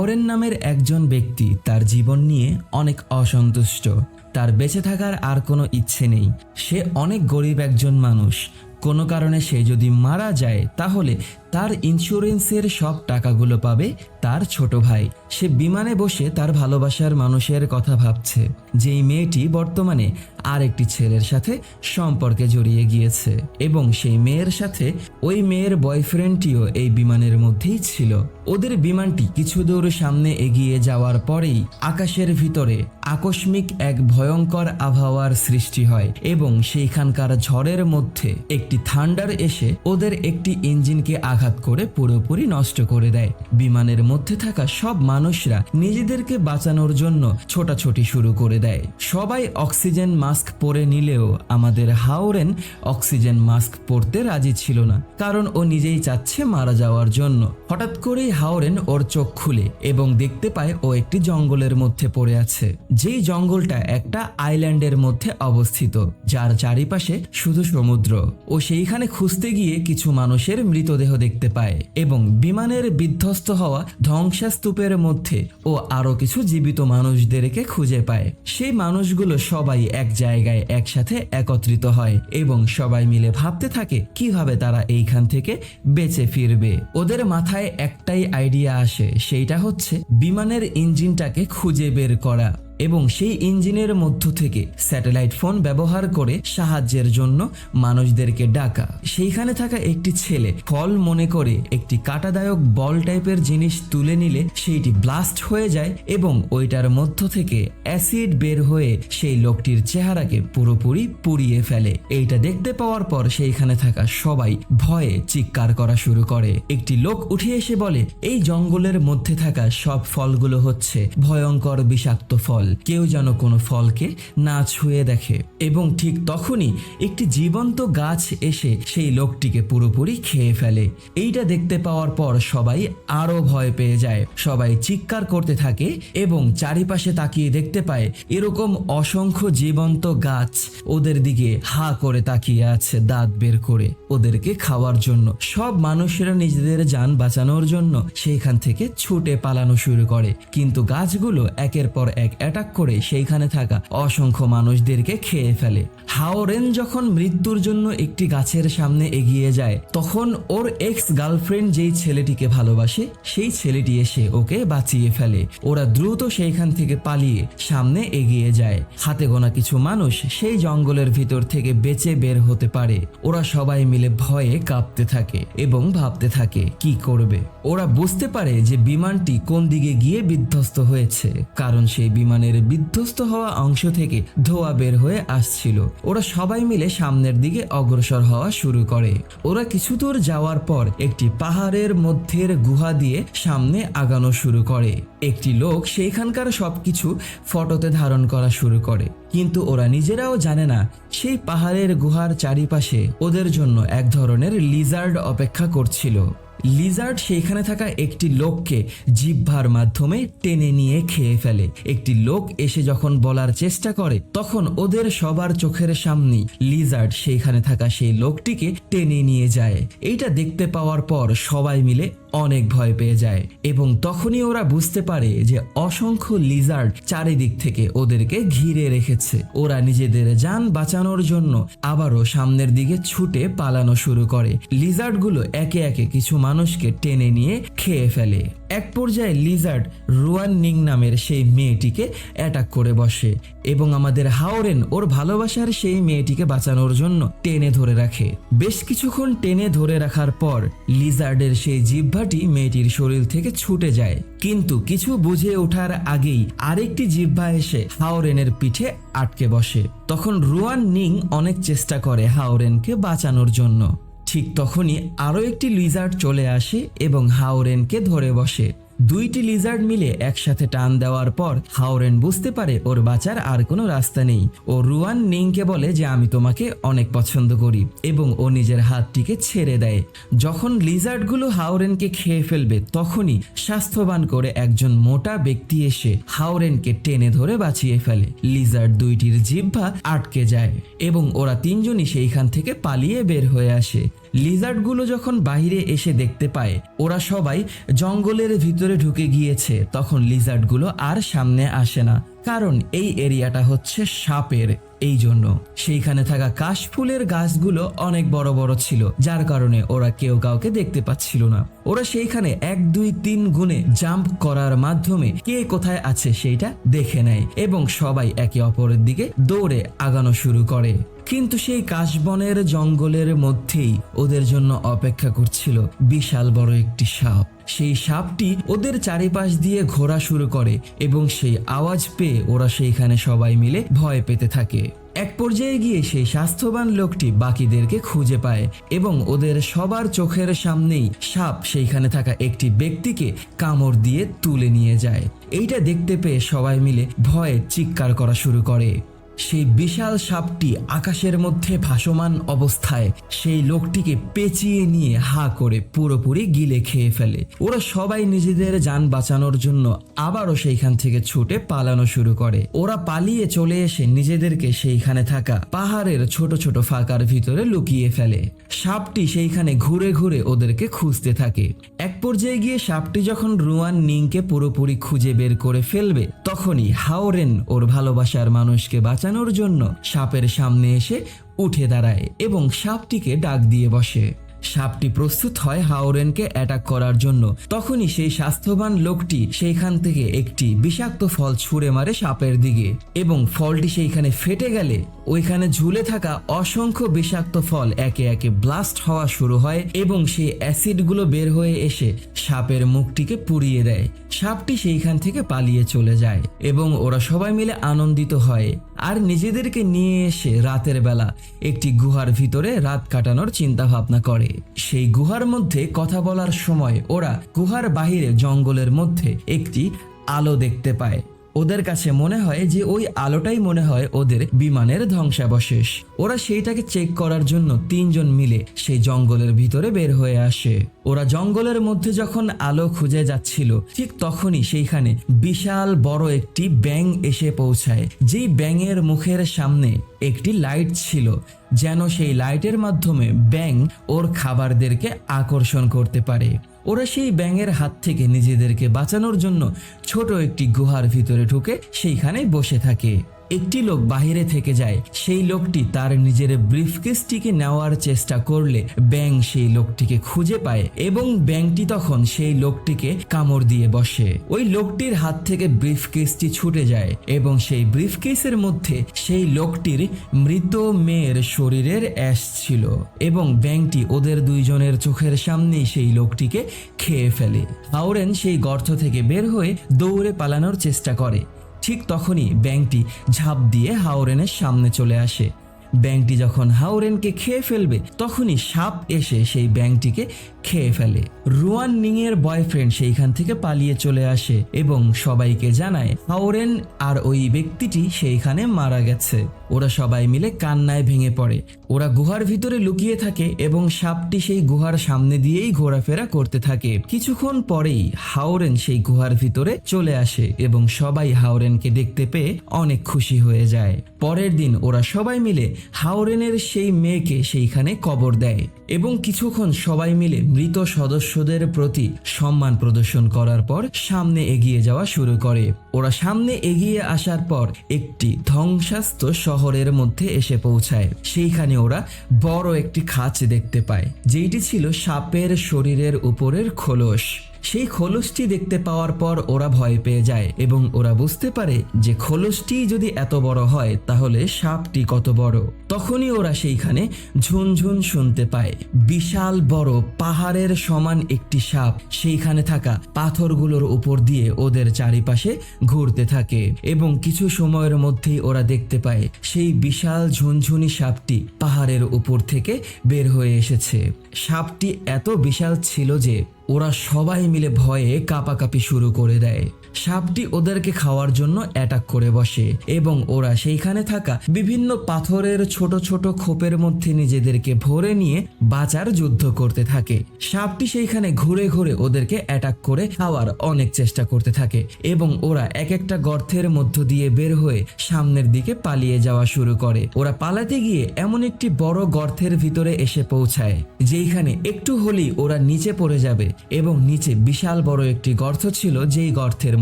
হাওরেন নামের একজন ব্যক্তি তার জীবন নিয়ে অনেক অসন্তুষ্ট। তার বেঁচে থাকার আর কোনো ইচ্ছে নেই। সে অনেক গরিব একজন মানুষ। কোনো কারণে সে যদি মারা যায়, তাহলে তার ইন্স্যুরেন্সের সব টাকাগুলো পাবে তার ছোট ভাই। সে বিমানে বসে তার ভালোবাসার মানুষের কথা ভাবছে, যেই মেয়েটি বর্তমানে আরেকটি ছেলের সাথে সম্পর্কে জড়িয়ে গিয়েছে এবং সেই মেয়ের সাথে ওই মেয়ের বয়ফ্রেন্ডটিও এই বিমানের মধ্যেই ছিল। ওদের বিমানটি কিছু দূর সামনে এগিয়ে যাওয়ার পরেই আকাশের ভিতরে আকস্মিক এক ভয়ঙ্কর আবহাওয়ার সৃষ্টি হয় এবং সেইখানকার ঝড়ের মধ্যে একটি থান্ডার এসে ওদের একটি ইঞ্জিনকে আঘাত করে পুরোপুরি নষ্ট করে দেয়। বিমানের মধ্যে থাকা সব মানুষরা নিজেদেরকে বাঁচানোর জন্য ছোটাছুটি শুরু করে দেয়। সবাই অক্সিজেন মাস্ক পরে নিলেও আমাদের হাওরেন অক্সিজেন মাস্ক পরতে রাজি ছিল না। কারণ ও নিজেই চাচ্ছে মারা যাওয়ার জন্য। হঠাৎ করেই হাওরেন ওর চোখ খুলে এবং দেখতে পায় ও একটি জঙ্গলের মধ্যে পড়ে আছে। যেই জঙ্গলটা একটা আইল্যান্ডের মধ্যে অবস্থিত, যার চারিপাশে শুধু সমুদ্র। ও সেইখানে খুঁজতে গিয়ে কিছু মানুষের মৃতদেহ দেখতে পায় এবং বিমানের বিধ্বস্ত হওয়া ধ্বংসাস্তূপের মধ্যে ও আরও কিছু জীবিত মানুষদেরকে খুঁজে পায়। সেই মানুষগুলো সবাই এক জায়গায় একসাথে একত্রিত হয় এবং সবাই মিলে ভাবতে থাকে, কীভাবে তারা এইখান থেকে বেঁচে ফিরবে? ওদের মাথায় একটাই আইডিয়া আসে, সেইটা হচ্ছে বিমানের ইঞ্জিনটাকে খুঁজে বের করা। এবং সেই ইঞ্জিনের মধ্য থেকে স্যাটেলাইট ফোন ব্যবহার করে সাহায্যের জন্য মানুষদেরকে ডাকা। সেইখানে থাকা একটি ছেলে ফল মনে করে একটি কাটাদায়ক বল টাইপের জিনিস তুলে নিলে সেইটি ব্লাস্ট হয়ে যায় এবং ওইটার মধ্য থেকে অ্যাসিড বের হয়ে সেই লোকটির চেহারাকে পুরোপুরি পুড়িয়ে ফেলে। এইটা দেখতে পাওয়ার পর সেইখানে থাকা সবাই ভয়ে চিৎকার করা শুরু করে। একটি লোক উঠে এসে বলে, এই জঙ্গলের মধ্যে থাকা সব ফলগুলো হচ্ছে ভয়ঙ্কর বিষাক্ত ফল। কেউ যেন কোনো ফলকে না ছুঁয়ে দেখে। এবং ঠিক তখনই একটি জীবন্ত গাছ এসে সেই লোকটিকে পুরোপুরি খেয়ে ফেলে। এইটা দেখতে পাওয়ার পর সবাই আরও ভয় পেয়ে যায়। সবাই চিৎকার করতে থাকে এবং চারিপাশে তাকিয়ে দেখতে পায় এরকম অসংখ্য জীবন্ত গাছ ওদের দিকে হা করে তাকিয়ে আছে দাঁত বের করে ওদেরকে খাওয়ার জন্য। সব মানুষেরা নিজেদের যান বাঁচানোর জন্য সেইখান থেকে ছুটে পালানো শুরু করে। কিন্তু গাছগুলো একের পর এক অ্যাটাক করে সেইখানে থাকা অসংখ্য মানুষদেরকে খেয়ে ফেলে। হাওরেন যখন মৃত্যুর জন্য একটি গাছের সামনে এগিয়ে যায়, তখন ওর এক্স গার্লফ্রেন্ড যেই ছেলেটিকে ভালোবাসে, সেই ছেলেটি এসে ওকে বাঁচিয়ে ফেলে। ওরা দ্রুত সেইখান থেকে পালিয়ে সামনে এগিয়ে যায়। হাতে গোনা কিছু মানুষ সেই জঙ্গলের ভিতর থেকে বেঁচে বের হতে পারে। ওরা সবাই মিলে ভয়ে কাঁপতে থাকে এবং ভাবতে থাকে, কি করবে? ওরা বুঝতে পারে যে বিমানটি কোন দিকে গিয়ে বিধ্বস্ত হয়েছে, কারণ সেই বিমানের বিধ্বস্ত হওয়া অংশ থেকে ধোয়া বের হয়ে আসছিল। ওরা সবাই মিলে সামনের দিকে অগ্রসর হওয়া শুরু করে। ওরা কিছু দূর যাওয়ার পর একটি পাহাড়ের মধ্যের গুহা দিয়ে সামনে আগানো শুরু করে। একটি লোক সেইখানকার সবকিছু ফটোতে ধারণ করা শুরু করে। কিন্তু ওরা নিজেরাও জানে না, সেই পাহাড়ের গুহার চারিপাশে ওদের জন্য এক ধরনের লিজার্ড অপেক্ষা করছিল। লিজার্ড সেইখানে থাকা একটি লোককে জিভার মাধ্যমে টেনে নিয়ে খেয়ে ফেলে। একটি লোক এসে যখন বলার চেষ্টা করে, তখন ওদের সবার চোখের সামনে লিজার্ড সেইখানে থাকা সেই লোকটিকে টেনে নিয়ে যায়। এইটা দেখতে পাওয়ার পর সবাই মিলে অনেক ভয় পেয়ে যায় এবং তখনই ওরা বুঝতে পারে যে অসংখ্য লিজার্ড চারিদিক থেকে ওদেরকে ঘিরে রেখেছে। ওরা নিজেদের যান বাঁচানোর জন্য আবারও সামনের দিকে ছুটে পালানো শুরু করে। লিজার্ডগুলো একে একে কিছু মানুষকে টেনে নিয়ে খেয়ে ফেলে। এক পর্যায়ে লিজার্ড রুয়ান নিং নামের সেই মেয়েটিকে অ্যাটাক করে বসে এবং আমাদের হাওরেন ওর ভালোবাসার সেই মেয়েটিকে বাঁচানোর জন্য টেনে ধরে রাখে। বেশ কিছুক্ষণ টেনে ধরে রাখার পর লিজার্ডের সেই জিহ্বাটি মেয়েটির শরীর থেকে ছুটে যায়। কিন্তু কিছু বুঝে ওঠার আগেই আরেকটি জিহ্বা এসে হাওরেনের পিঠে আটকে বসে। তখন রুয়ান নিং অনেক চেষ্টা করে হাওরেনকে বাঁচানোর জন্য। ঠিক তখনই আরও একটি লিজার্ড চলে আসে এবং হাওরেনকে ধরে বসে। দুইটি লিজার্ড মিলে একসাথে টান দেওয়ার পর হাওরেন বুঝতে পারে ওর বাঁচার আর কোনো রাস্তা নেই। ও রুয়ান নিংকে বলে যে, আমি তোমাকে অনেক পছন্দ করি এবং ও নিজের হাতটিকে ছেড়ে দেয়। যখন লিজার্ডগুলো হাওরেনকে খেয়ে ফেলবে, তখনই স্বাস্থ্যবান করে একজন মোটা ব্যক্তি এসে হাওরেনকে টেনে ধরে বাঁচিয়ে ফেলে। লিজার্ড দুইটির জিহ্বা আটকে যায় এবং ওরা তিনজনই সেইখান থেকে পালিয়ে বের হয়ে আসে। লিজার্ডগুলো যখন বাইরে এসে দেখতে পায়, ওরা সবাই জঙ্গলের ভিতরে ঢুকে গিয়েছে। তখন লিজার্ডগুলো আর সামনে আসে না, কারণ এই এরিয়াটা হচ্ছে সাপের এই জন্য। সেইখানে থাকা কাশফুলের গাছগুলো অনেক বড় বড় ছিল, যার কারণে ওরা কেউ কাউকে দেখতে পাচ্ছিল না। ওরা সেইখানে এক, দুই, তিন গুণে জাম্প করার মাধ্যমে কে কোথায় আছে সেইটা দেখে নেয় এবং সবাই একে অপরের দিকে দৌড়ে আগানো শুরু করে। কিন্তু সেই কাশবনের জঙ্গলের মধ্যেই ওদের জন্য অপেক্ষা করছিল বিশাল বড় একটি সাপ। সেই সাপটি ওদের চারিপাশ দিয়ে ঘোরা শুরু করে এবং সেই আওয়াজ পেয়ে ওরা সেইখানে সবাই মিলে ভয় পেতে থাকে। এক পর্যায়ে গিয়ে সেই স্বাস্থ্যবান লোকটি বাকিদেরকে খুঁজে পায় এবং ওদের সবার চোখের সামনেই সাপ সেইখানে থাকা একটি ব্যক্তিকে কামড় দিয়ে তুলে নিয়ে যায়। এইটা দেখতে পেয়ে সবাই মিলে ভয়ে চিৎকার করা শুরু করে। সেই বিশাল সাপটি আকাশের মধ্যে ভাসমান অবস্থায় সেই লোকটিকে পেঁচিয়ে নিয়ে হা করে পুরোপুরি গিলে খেয়ে ফেলে। ওরা সবাই নিজেদের যান বাঁচানোর জন্য আবারও সেইখান থেকে ছুটে পালানো শুরু করে। ওরা পালিয়ে চলে এসে নিজেদেরকে সেইখানে থাকা পাহাড়ের ছোট ছোট ফাঁকার ভিতরে লুকিয়ে ফেলে। সাপটি সেইখানে ঘুরে ঘুরে ওদেরকে খুঁজতে থাকে। এক পর্যায়ে গিয়ে সাপটি যখন রুয়ান নিংকে পুরোপুরি খুঁজে বের করে ফেলবে, তখনই হাওরেন ওর ভালোবাসার মানুষকে বাঁচানোর জন্য সাপের সামনে এসে উঠে দাঁড়ায় এবং সাপটিকে ডাক দিয়ে বসে। সাপটি প্রস্তুত হয় হাওরেনকে অ্যাটাক করার জন্য। তখনই সেই স্বাস্থ্যবান লোকটি সেইখান থেকে একটি বিষাক্ত ফল ছুঁড়ে মারে সাপের দিকে এবং ফলটি সেইখানে ফেটে গেলে ওইখানে ঝুলে থাকা অসংখ্য বিষাক্ত ফল একে একে ব্লাস্ট হওয়া শুরু হয় এবং সেই অ্যাসিডগুলো বের হয়ে এসে সাপের মুখটিকে পুড়িয়ে দেয়। সাপটি সেইখান থেকে পালিয়ে চলে যায় এবং ওরা সবাই মিলে আনন্দিত হয়। আর নিজেদেরকে নিয়ে এসে রাতের বেলা একটি গুহার ভিতরে রাত কাটানোর চিন্তা ভাবনা করে। সেই গুহার মধ্যে কথা বলার সময় ওরা গুহার বাহিরে জঙ্গলের মধ্যে একটি আলো দেখতে পায়। ওদের কাছে মনে হয় যে ওই আলোটাই মনে হয় ওদের বিমানের ধ্বংসাবশেষ। ওরা সেইটাকে চেক করার জন্য তিনজন মিলে সেই জঙ্গলের ভিতরে বের হয়ে আসে। ওরা জঙ্গলের মধ্যে যখন আলো খুঁজে যাচ্ছিল, ঠিক তখনই সেইখানে বিশাল বড় একটি ব্যাং এসে পৌঁছায়, যেই ব্যাঙের মুখের সামনে একটি লাইট ছিল, যেন সেই লাইটের মাধ্যমে ব্যাং ওর খাবারদেরকে আকর্ষণ করতে পারে। ওরা সেই ব্যাঙের হাত থেকে নিজেদেরকে বাঁচানোর জন্য ছোট একটি গুহার ভিতরে ঢুকে সেইখানে বসে থাকে। একটি লোক বাহিরে থেকে যায়। সেই লোকটি তার নিজের ব্রিফকেসটিকে নেওয়ার চেষ্টা করলে ব্যাং সেই লোকটিকে খুঁজে পায় এবং ব্যাংটি তখন সেই লোকটিকে কামড় দিয়ে বসে। ওই লোকটির হাত থেকে ব্রিফকেসটি ছুটে যায় এবং সেই ব্রিফকেসের মধ্যে সেই লোকটির মৃত মেয়ের শরীরের অ্যাশ ছিল এবং ব্যাংটি ওদের দুইজনের চোখের সামনেই সেই লোকটিকে খেয়ে ফেলে। হাওরেন সেই গর্ত থেকে বের হয়ে দৌড়ে পালানোর চেষ্টা করে। ঠিক তখনই ব্যাংকটি ঝাঁপ দিয়ে হাওরেনের সামনে চলে আসে। ব্যাংকটি যখন হাওরেনকে খেয়ে ফেলবে, তখনই সাপ এসে সেই ব্যাংকটিকে খেয়ে ফেলে। রুয়ান নিং এর বয়ফ্রেন্ড সেইখান থেকে পালিয়ে চলে আসে এবং সবাইকে জানায়, হাওরেন আর ওই ব্যক্তিটি সেইখানে মারা গেছে। ওরা সবাই মিলে কান্নায় ভেঙে পড়ে। ওরা গুহার ভিতরে লুকিয়ে থাকে এবং সাপটি সেই গুহার সামনে দিয়েই ঘোরাফেরা করতে থাকে। কিছুক্ষণ পরেই হাওরেন সেই গুহার ভিতরে চলে আসে এবং সবাই হাওরেনকে দেখতে পেয়ে অনেক খুশি হয়ে যায়। পরের দিন ওরা সবাই মিলে হাওরেনের সেই মেয়েকে সেইখানে কবর দেয় এবং কিছুক্ষণ সবাই মিলে মৃত সদস্যদের প্রতি সম্মান প্রদর্শন করার পর সামনে এগিয়ে যাওয়া শুরু করে। ওরা সামনে এগিয়ে আসার পর একটি ধ্বংসাস্ত শহরের মধ্যে এসে পৌঁছায়। সেইখানে ওরা বড় একটি খাঁচ দেখতে পায়, যেইটি ছিল সাপের শরীরের উপরের খোলস। সেই খোলসটি দেখতে পাওয়ার পর ওরা ভয় পেয়ে যায় এবং ওরা বুঝতে পারে যে খোলসটি যদি এত বড় হয়, তাহলে সাপটি কত বড়। তখনই ওরা সেইখানে ঝুনঝুন শুনতে পায়। বিশাল বড় পাহাড়ের সমান একটি সাপ সেইখানে থাকা পাথরগুলোর উপর দিয়ে ওদের চারিপাশে ঘুরতে থাকে এবং কিছু সময়ের মধ্যেই ওরা দেখতে পায় সেই বিশাল ঝুনঝুনি সাপটি পাহাড়ের উপর থেকে বের হয়ে এসেছে। সাপটি এত বিশাল ছিল যে ওরা সবাই মিলে ভয়ে কাঁপাকাঁপি শুরু করে দেয়। সাপটি ওদেরকে খাওয়ার জন্য অ্যাটাক করে বসে এবং ওরা সেইখানে থাকা বিভিন্ন পাথরের ছোট ছোট খোপের মধ্যে নিজেদেরকে ভরে নিয়ে বাঁচার যুদ্ধ করতে থাকে। সাপটি সেইখানে ঘুরে ঘুরে ওদেরকে অ্যাটাক করে খাওয়ার অনেক চেষ্টা করতে থাকে এবং ওরা এক একটা গর্তের মধ্য দিয়ে বের হয়ে সামনের দিকে পালিয়ে যাওয়া শুরু করে। ওরা পালাতে গিয়ে এমন একটি বড় গর্তের ভিতরে এসে পৌঁছায়, যেইখানে একটু হলেই ওরা নিচে পড়ে যাবে এবং নিচে বিশাল বড় একটি গর্ত ছিল যেই গর্তের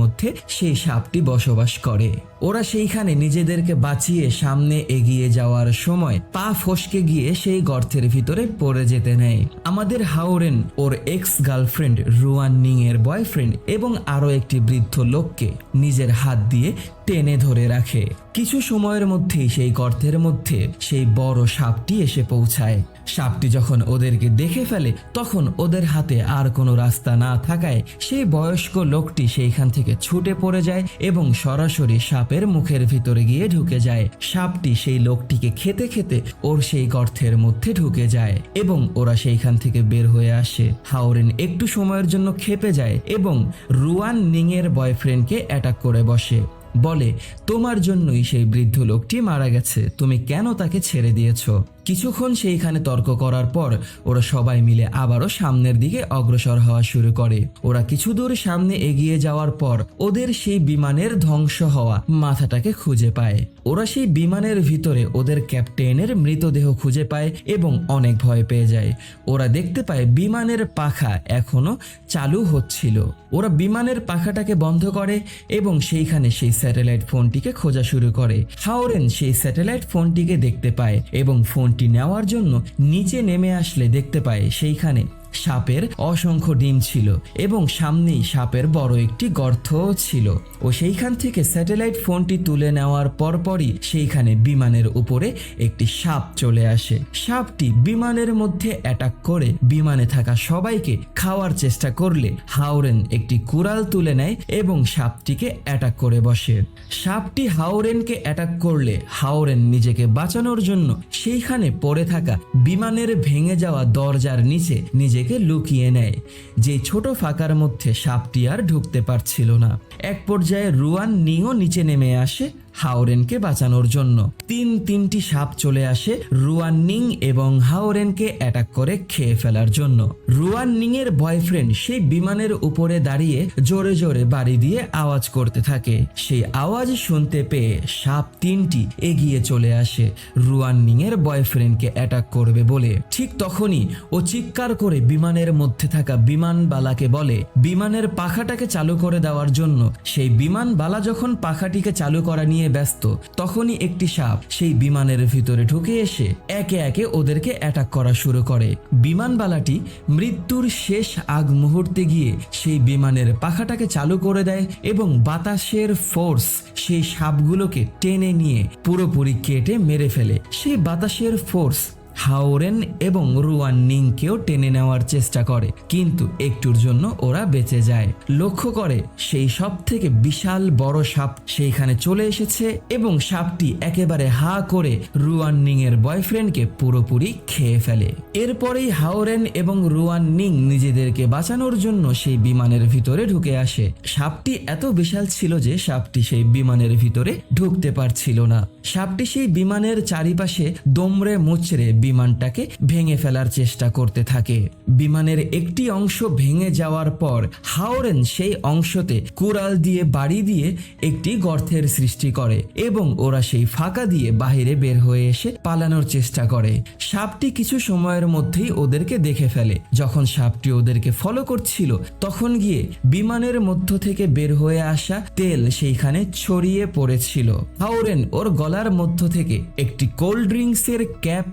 মধ্যে সেই সাপটি বসবাস করে। ওরা সেইখানে নিজেদেরকে বাঁচিয়ে সামনে এগিয়ে যাওয়ার সময় পা ফসকে গিয়ে সেই গর্তের ভিতরে পড়ে যেতে নেয়। আমাদের হাওরেন, ওর এক্স গার্লফ্রেন্ড রুয়ান নিং এর বয়ফ্রেন্ড এবং আরও একটি বৃদ্ধ লোককে নিজের হাত দিয়ে টেনে ধরে রাখে। কিছু সময়ের মধ্যেই সেই গর্তের মধ্যে সেই বড় সাপটি এসে পৌঁছায়। সাপটি যখন ওদেরকে দেখে ফেলে, তখন ওদের হাতে আর কোনো রাস্তা না থাকায় সেই বয়স্ক লোকটি সেইখান থেকে ছুটে পড়ে যায় এবং সরাসরি সাপের মুখের ভিতরে গিয়ে ঢুকে যায়। সাপটি সেই লোকটিকে খেতে খেতে ওর সেই গর্থের মধ্যে ঢুকে যায় এবং ওরা সেইখান থেকে বের হয়ে আসে। হাওরেন একটু সময়ের জন্য খেপে যায় এবং রুয়ান নিং এর বয়ফ্রেন্ডকে অ্যাটাক করে বসে। বলে, তোমার জন্যই সেই বৃদ্ধ লোকটি মারা গেছে। তুমি কেন তাকে ছেড়ে দিয়েছ? কিছুক্ষণ সেইখানে তর্ক করার পর ওরা সবাই মিলে আবারও সামনের দিকে অগ্রসর হওয়া শুরু করে। ওরা কিছু দূর সামনে এগিয়ে যাওয়ার পর ওদের সেই বিমানের ধ্বংস হওয়া মাথাটাকে খুঁজে পায়। ওরা সেই বিমানের ভিতরে ওদের ক্যাপ্টেনের মৃতদেহ খুঁজে পায় এবং অনেক ভয় পেয়ে যায়। ওরা দেখতে পায় বিমানের পাখা এখনও চালু হচ্ছিল। ওরা বিমানের পাখাটাকে বন্ধ করে এবং সেইখানে সেই স্যাটেলাইট ফোনটিকে খোঁজা শুরু করে। হাওরেন সেই স্যাটেলাইট ফোনটিকে দেখতে পায় এবং নেওয়ার জন্য নিচে নেমে আসলে দেখতে পায় সেইখানে। সাপের অসংখ্য ডিম ছিল এবং সামনেই সাপের বড় একটি গর্তও ছিল। ও সেইখান থেকে স্যাটেলাইট ফোনটি তুলে নেওয়ার পরপরই সেইখানে বিমানের উপরে একটি সাপ চলে আসে। সাপটি বিমানের মধ্যে অ্যাটাক করে বিমানে থাকা সবাইকে খাওয়ার চেষ্টা করলে হাওরেন একটি কুড়াল তুলে নেয় এবং সাপটিকে অ্যাটাক করে বসে। সাপটি হাওরেনকে অ্যাটাক করলে হাওরেন নিজেকে বাঁচানোর জন্য সেইখানে পড়ে থাকা বিমানের ভেঙে যাওয়া দরজার নিচে নিজেকে লুকিয়ে নেয়, যে ছোট ফাঁকার মধ্যে সাপটি আর ঢুকতে পারছিল না। এক পর্যায়ে রুয়ান নিও নিচে নেমে আসে হাওরেনকে বাঁচানোর জন্য। তিন তিনটি সাপ চলে আসে রুয়ান নিং এবং হাওরেনকে অ্যাটাক করে খেয়ে ফেলার জন্য। রুয়ান নিং এর বয়ফ্রেন্ড সেই বিমানের উপরে দাঁড়িয়ে জোরে জোরে বাড়ি দিয়ে আওয়াজ করতে থাকে। সেই আওয়াজ শুনতে পেয়ে সাপ তিনটি এগিয়ে চলে আসে। রুয়ান নিং এর বয়ফ্রেন্ডকে অ্যাটাক করবে বলে। ঠিক তখনই ও চিৎকার করে বিমানের মধ্যে থাকা বিমানবালাকে বলে, বিমানের পাখাটাকে চালু করে দেওয়ার জন্য। সেই বিমানবালা যখন পাখাটিকে চালু করা নিয়ে ব্যস্ত। তখনই একটি সাপ সেই বিমানের ভিতরে ঢুকে এসে একে একে ওদেরকে অ্যাটাক করা শুরু করে। বিমানবালাটি মৃত্যুর শেষ আগ মুহূর্তে গিয়ে সেই বিমানের পাখাটাকে চালু করে দেয় এবং বাতাসের ফোর্স সেই সাপগুলোকে টেনে নিয়ে পুরোপুরি কেটে মেরে ফেলে। সেই বাতাসের ফোর্স হাওরেন এবং রুয়ান নিংকেও টেনে নেওয়ার চেষ্টা করে, কিন্তু একটুর জন্য ওরা বেঁচে যায়। লক্ষ্য করে, সেই সব থেকে বিশাল বড় সাপ সেইখানে চলে এসেছে এবং সাপটি একেবারে হা করে রুয়ান নিং এর বয়ফ্রেন্ডকে পুরোপুরি খেয়ে ফেলে। এরপরেই হাওরেন এবং রুয়ান নিং নিজেদেরকে বাঁচানোর জন্য সেই বিমানের ভিতরে ঢুকে আসে। সাপটি এত বিশাল ছিল যে সাপটি সেই বিমানের ভিতরে ঢুকতে পারছিল না। সাপটি সেই বিমানের চারিপাশে দমড়ে মুচড়ে বিমানটাকে ভেঙে ফেলার চেষ্টা করতে থাকে। বিমানের একটি অংশ ভেঙে যাওয়ার পর হাওরেন সেই অংশতে কুড়াল দিয়ে বাড়ি দিয়ে একটি গর্তের সৃষ্টি করে এবং ওরা সেই ফাঁকা দিয়ে বাহিরে বের হয়ে এসে পালানোর চেষ্টা করে। সাপটি কিছু সময়ের মধ্যেই ওদেরকে দেখে ফেলে। যখন সাপটি ওদেরকে ফলো করছিল, তখন গিয়ে বিমানের মধ্য থেকে বের হয়ে আসা তেল সেইখানে ছড়িয়ে পড়েছিল। হাওরেন ওর গলার মধ্য থেকে একটি কোল্ড ড্রিঙ্কসের ক্যাপ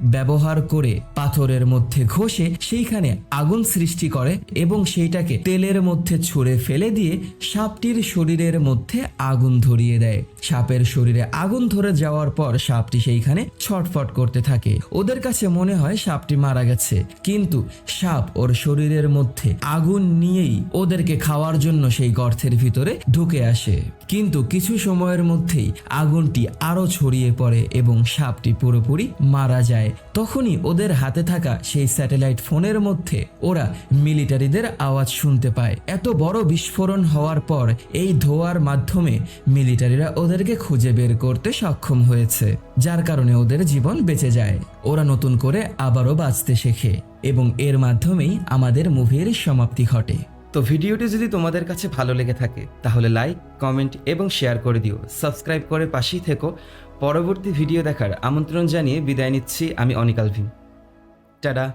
ব্যবহার করে পাথরের মধ্যে ঘষে সেইখানে আগুন সৃষ্টি করে এবং সেইটাকে তেলের মধ্যে ছুঁড়ে ফেলে দিয়ে সাপটির শরীরের মধ্যে আগুন ধরিয়ে দেয়। সাপের শরীরে আগুন ধরে যাওয়ার পর সাপটি সেইখানে ছটফট করতে থাকে। ওদের কাছে মনে হয় সাপটি মারা গেছে। কিন্তু সাপ ওর শরীরের মধ্যে আগুন নিয়েই ওদেরকে খাওয়ার জন্য সেই গর্তের ভিতরে ঢুকে আসে। কিন্তু কিছু সময়ের মধ্যেই আগুনটি আরও ছড়িয়ে পড়ে এবং সাপটি পুরোপুরি মারা যায়। তখনই ওদের হাতে থাকা সেই স্যাটেলাইট ফোনের মধ্যে ওরা মিলিটারিদের আওয়াজ শুনতে পায়। এত বড় বিস্ফোরণ হওয়ার পর এই ধোয়ার মাধ্যমে মিলিটারিরা ওদেরকে খুঁজে বের করতে সক্ষম হয়েছে, যার কারণে ওদের জীবন বেঁচে যায়। ওরা নতুন করে আবারও বাঁচতে শেখে এবং এর মাধ্যমেই আমাদের মুভির সমাপ্তি ঘটে। তো ভিডিওটি যদি তোমাদের কাছে ভালো লেগে থাকে, তাহলে লাইক কমেন্ট এবং শেয়ার করে দিও। সাবস্ক্রাইব করে পাশেই থেকো। পরবর্তী ভিডিও দেখার আমন্ত্রণ জানিয়ে বিদায় নিচ্ছি আমি অনিকাল ভিম টাটা।